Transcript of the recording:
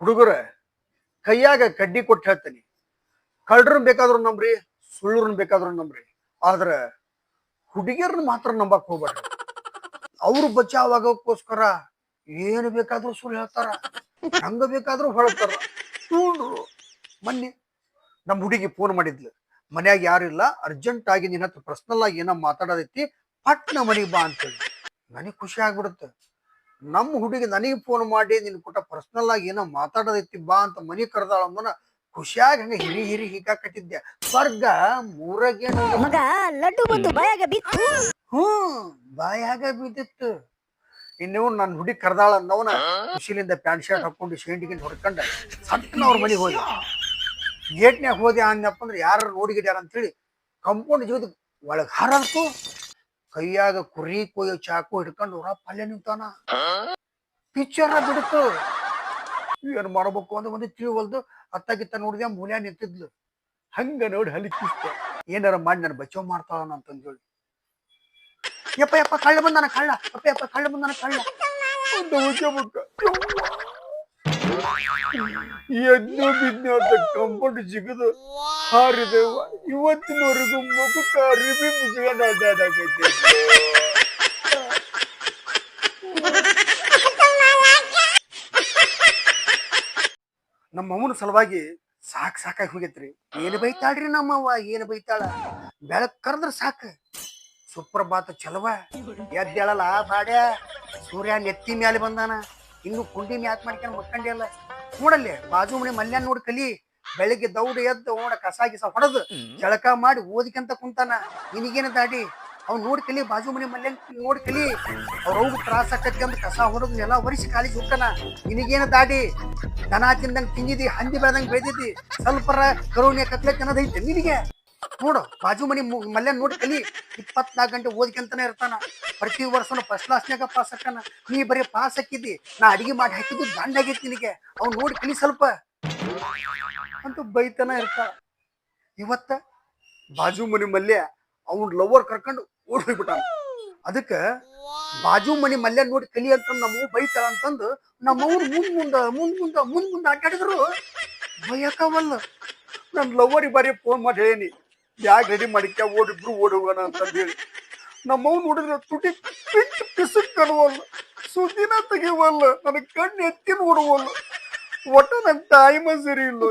ಹುಡುಗರ, ಕೈಯಾಗ ಕಡ್ಡಿ ಕೊಟ್ಟು ಹೇಳ್ತೀನಿ. ಕಳ್ಳರನ್ ಬೇಕಾದ್ರೂ ನಂಬ್ರಿ ಸುಳ್ಳರನ್ ಬೇಕಾದ್ರೂ ನಂಬ್ರಿ. ಆದ್ರ ಹುಡುಗಿಯರನ್ನ ಮಾತ್ರ ನಂಬಕ್ ಹೋಗ್ಬೇಡ್ರಿ ಅವ್ರು ಬಚಾವ್ ಆಗೋಕ್ಕೋಸ್ಕರ ಏನು ಬೇಕಾದ್ರೂ ಸುಳ್ಳು ಹೇಳ್ತಾರ. ಹಂಗ ಬೇಕಾದ್ರೂ ಹೊಳ್ತಾರ. ಸುಳ್ಳು ಮೊನ್ನೆ ನಮ್ಮ ಹುಡುಗಿ ಫೋನ್ ಮಾಡಿದ್ಲು. ಮನ್ಯಾಗ ಯಾರಿಲ್ಲ ಅರ್ಜೆಂಟ್ ಆಗಿ ನಿನ್ನ ಹತ್ರ ಪರ್ಸನಲ್ ಆಗಿ ಏನೋ ಮಾತಾಡೋದೈತಿ, ಪಟ್ನ ಮನೆಗೆ ಬಾ ಅಂತೇಳಿ. ನನಗೆ ಖುಷಿ ಆಗ್ಬಿಡುತ್ತೆ. ನಮ್ಮ ಹುಡುಗಿ ನನಗೆ ಫೋನ್ ಮಾಡಿ ನಿನ್ ಕೊಟ್ಟ ಪರ್ಸನಲ್ ಆಗಿ ಏನೋ ಮಾತಾಡೋದೈತಿ ಬಾ ಅಂತ ಮನಿ ಕರೆದಾಳ ಅಂದನ ಖುಷಿಯಾಗಿ ಹಂಗ ಹಿರಿ ಹಿರಿ ಹೀಗಾಕತ್ತಿದ್ದೆ. ಸ್ವರ್ಗ ಮೂರಗೆ ಮಗ ಲಡ್ಡು ಬಂದು ಬಾಯಾಗ ಬಿತ್ತು. ಹ್ಮ್ ಬಾಯಾಗ ಬಿದ್ದಿತ್ತು. ಇನ್ನು ನನ್ನ ಹುಡುಗಿ ಕರೆದಾಳ ಅನ್ನವನ ಖುಷಿಲಿಂದ ಪ್ಯಾಂಟ್ ಶರ್ಟ್ ಹಾಕೊಂಡು ಶೇಂಟಿಗೆ ಹೊಡ್ಕೊಂಡ ಸಟ್ನ ಅವ್ರ ಮನೆಗೆ ಹೋದ. ಗೇಟ್ನ್ಯಾಗ ಹೋದೆ ಅಂದಪ್ಪ ಅಂದ್ರೆ ಯಾರು ನೋಡಿಗಿಡ್ಯಾರ ಅಂತೇಳಿ ಕಂಪೌಂಡ್ ಜೀವದ ಒಳಗೆ ಹಾರಲ್ತು ಕೈಯಾಗ ಕುರಿ ಕೊಯ್ಯೋ ಚಾಕು ಹಿಡ್ಕೊಂಡು ಹೊರ ಪಲ್ಯ ನಿಂತಾನ. ಪಿಕ್ಚರ್ ಬಿಡ್ತು. ಏನ್ ಮಾಡ್ಬೇಕು ಅಂತ ಒಂದು ತಿಳಿವಲ್ದು ಅತ್ತಾಗಿತ್ತ ನೋಡಿದೆ ಮೂಲ್ಯ ನಿಂತಿದ್ಲು. ಹಂಗ ನೋಡಿ ಹಲಿಕಿಸ್ತೆ ಏನಾರ ಮಾಡಿ ನಾನು ಬಚಾವ್ ಮಾಡ್ತಾಳ ಅಂತಂದೇಳಿ. ಯಪ್ಪ ಯಪ್ಪ ಕಳ್ಳ ಬಂದಾನ ಕಳ್ಳ. ಅಪ್ಪ ಯಪ್ಪ ಕಳ್ಳ ಬಂದಾನ ಕಳ್ಳ. ಒಂದು ಎದ್ದು ಬಿದ್ದ ಕಂಪೌಂಡ್ ಜಿಗದು ಹಾರಿದೆವು ಇವತ್ತಿನವರೆಗೂ ಮುಖಕ್ಕ ಅರಿಬಿ ಮುಚ್ಕೊಂಡು ಅಡ್ಡಾಡಕೈತೆ ನಮ್ಮ ಅವನ ಸಲುವಾಗಿ ಸಾಕ್ ಸಾಕಾಗಿ ಹೋಗೈತ್ರಿ. ಏನ್ ಬೈತಾಳ್ರಿ ನಮ್ಮವ್ವ, ಏನ್ ಬೈತಾಳ? ಬೆಳಕ್ ಕರೆದ್ರ ಸಾಕ. ಸುಪ್ರಭಾತ ಚಲವ ಎದ್ದೇಳಲ್ಲ ಬಾಡ್ಯ ಸೂರ್ಯ ನೆತ್ತಿ ಮ್ಯಾಲೆ ಬಂದಾನ. ಇನ್ನು ಕುಂಡಿ ಮ್ಯಾತ್ ಮಾಡ್ಕೊಂಡು ಮಕ್ಕಂಡಿಯಲ್ಲ ನೋಡಲ್ಲೇ ಬಾಜು ಮನೆ ಮಲ್ಯ ನೋಡಿ ಕಲಿ ಬೆಳಿಗ್ಗೆ ದೌಡ ಎದ್ದು ಓಡ ಕಸ ಗಿಸ ಹೊಡೆದು ಜಳಕ ಮಾಡಿ ಓದಿಕಂತ ಕುಂತಾನ. ನಿನಗೇನ ದಾಡಿ? ಅವ್ನು ನೋಡಿ ಕಲಿ ಬಾಜು ಮನೆ ಮಲ್ಯ ನೋಡಿ ಕಲಿ ಅವ್ರ ಅವ್ಗ ತ್ರಾಸ ಕಟ್ಕೊಂಡ್ ಕಸ ಹೊಡೆದು ನೆಲ ಒರಿಸಿ ಕಾಲಿಗೆ ಹೋಗ್ತಾನ ನಿನಗೇನ ದಾಡಿ? ದನ ತಿಂದಂಗ್ ತಿಂದಿದಿ ಹಂದಿ ಬೆಳೆದಂಗ್ ಬೆಳೆದಿದ್ದಿ ಸ್ವಲ್ಪರ ಕರುಣೆ ಕತ್ಲೆ ಅನ್ನೋದೈತೆ ನಿನಗೆ. ನೋಡು, ಬಾಜು ಮನಿ ಮಲ್ಯ ನೋಡಿ ಕಲಿ. ಇಪ್ಪತ್ನಾಲ್ಕು ಗಂಟೆ ಓದ್ಕಂತಾನೆ ಇರ್ತಾನ. ಪ್ರತಿ ವರ್ಷನು ಫಸ್ಟ್ ಕ್ಲಾಸ್ನಾಗ ಪಾಸ್ ಹಾಕಾನ ನೀ ಬರೀ ಪಾಸ್ ಹಾಕಿದ್ದಿ. ನಾ ಅಡಿಗೆ ಮಾಡಿ ಹಾಕಿದ್ದು ದಂಡ ಆಗೈತಿ ನಿನಗೆ. ಅವ್ನು ನೋಡಿ ಕಲಿ ಸ್ವಲ್ಪ. ಅಂತ ಬೈತಾನ ಇರ್ತಾಳ. ಇವತ್ತ ಬಾಜು ಮನಿ ಮಲ್ಯ ಅವ್ನ ಲವರ್ ಕರ್ಕೊಂಡು ಓಡ್ ಹೋಗ್ಬಿಟ್ಟ ಅದಕ್ಕ ಬಾಜು ಮನಿ ಮಲ್ಯ ನೋಡಿ ಕಲಿ ಅಂತ ನಮ್ಮ ಬೈತಾಳ ಅಂತಂದು ನಮ್ಮವ್ರು ಮುಂದ್ ಮುಂದ ಮುಂದ್ ಮುಂದ ಮುಂದ್ ಮುಂದ ಅಡ್ಡಾಡಿದ್ರು ಬಯಕವಲ್ಲ ನನ್ ಲವರಿಗೆ ಬಾರಿ ಫೋನ್ ಮಾಡಿ ಹೇಳೀನಿ. ಬ್ಯಾಗ್ ರೆಡಿ ಮಾಡಿಕ ಓಡಿಬ್ರು ಓಡಿ ಹೋಗೋಣ ಅಂತ ಹೇಳಿ ನಮ್ಮವ್ ನೋಡಿದ್ರೆ ತುಟಿ ಪಿಟ್ ಪಿಸಕ್ ಕಣವಲ್ಲ ಸುದ್ದಿನ ತೆಗಿವಲ್ಲ ನನ್ನ ಕಣ್ಣು ಎತ್ತಿ ನೋಡುವಲ್ಲ ಒಟ್ಟ ನನ್ನ ತಾಯಿ ಸರಿ ಇಲ್ಲ